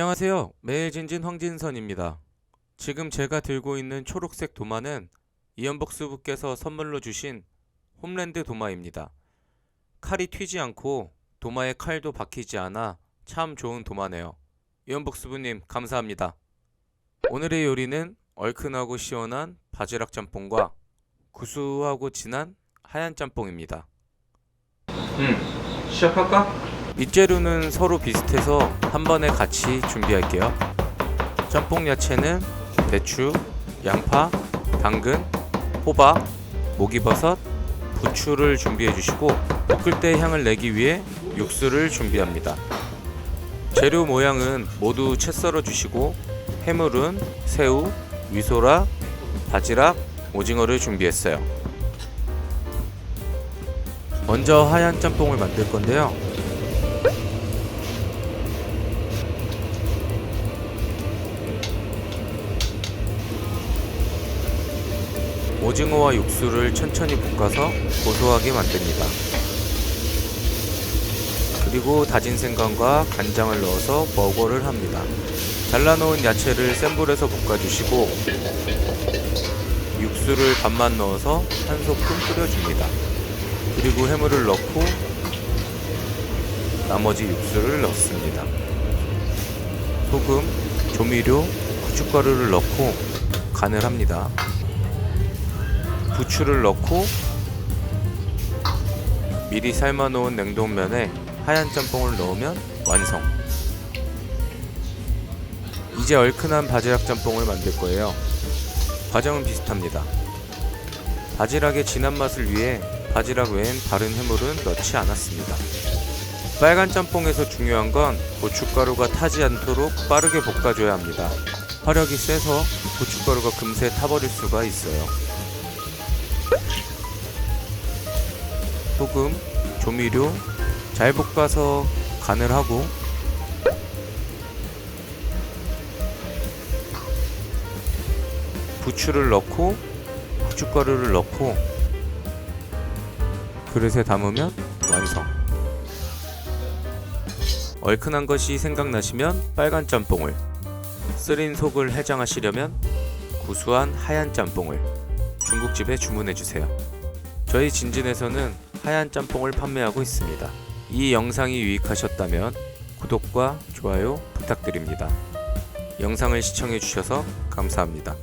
안녕하세요. 매일 진진 황진선입니다. 지금 제가 들고 있는 초록색 도마는 이연복수 부께서 선물로 주신 홈랜드 도마입니다. 칼이 튀지 않고 도마에 칼도 박히지 않아 참 좋은 도마네요. 이연복수 부님 감사합니다. 오늘의 요리는 얼큰하고 시원한 바지락 짬뽕과 구수하고 진한 하얀 짬뽕입니다. 음, 시작할까? 밑재료는 서로 비슷해서 한 번에 같이 준비할게요. 짬뽕 야채는 대추, 양파, 당근, 호박, 목이버섯, 부추를 준비해 주시고 볶을 때 향을 내기 위해 육수를 준비합니다. 재료 모양은 모두 채 썰어 주시고 해물은 새우, 위소라, 바지락, 오징어를 준비했어요. 먼저 하얀 짬뽕을 만들 건데요. 오징어와 육수를 천천히 볶아서 고소하게 만듭니다. 그리고 다진 생강과 간장을 넣어서 버거를 합니다. 잘라놓은 야채를 센 불에서 볶아주시고 육수를 반만 넣어서 한 소끔 끓여줍니다. 그리고 해물을 넣고 나머지 육수를 넣습니다. 소금, 조미료, 고춧가루를 넣고 간을 합니다. 부추를 넣고 미리 삶아놓은 냉동면에 하얀 짬뽕을 넣으면 완성. 이제 얼큰한 바지락 짬뽕을 만들 거예요. 과정은 비슷합니다. 바지락의 진한 맛을 위해 바지락 외엔 다른 해물은 넣지 않았습니다. 빨간 짬뽕에서 중요한 건 고춧가루가 타지 않도록 빠르게 볶아줘야 합니다. 화력이 세서 고춧가루가 금세 타버릴 수가 있어요. 소금, 조미료 잘 볶아서 간을 하고 부추를 넣고 고춧가루를 넣고 그릇에 담으면 완성. 얼큰한 것이 생각나시면 빨간 짬뽕을, 쓰린 속을 해장하시려면 구수한 하얀 짬뽕을 중국집에 주문해 주세요. 저희 진진에서는 하얀 짬뽕을 판매하고 있습니다. 이 영상이 유익하셨다면 구독과 좋아요 부탁드립니다. 영상을 시청해 주셔서 감사합니다.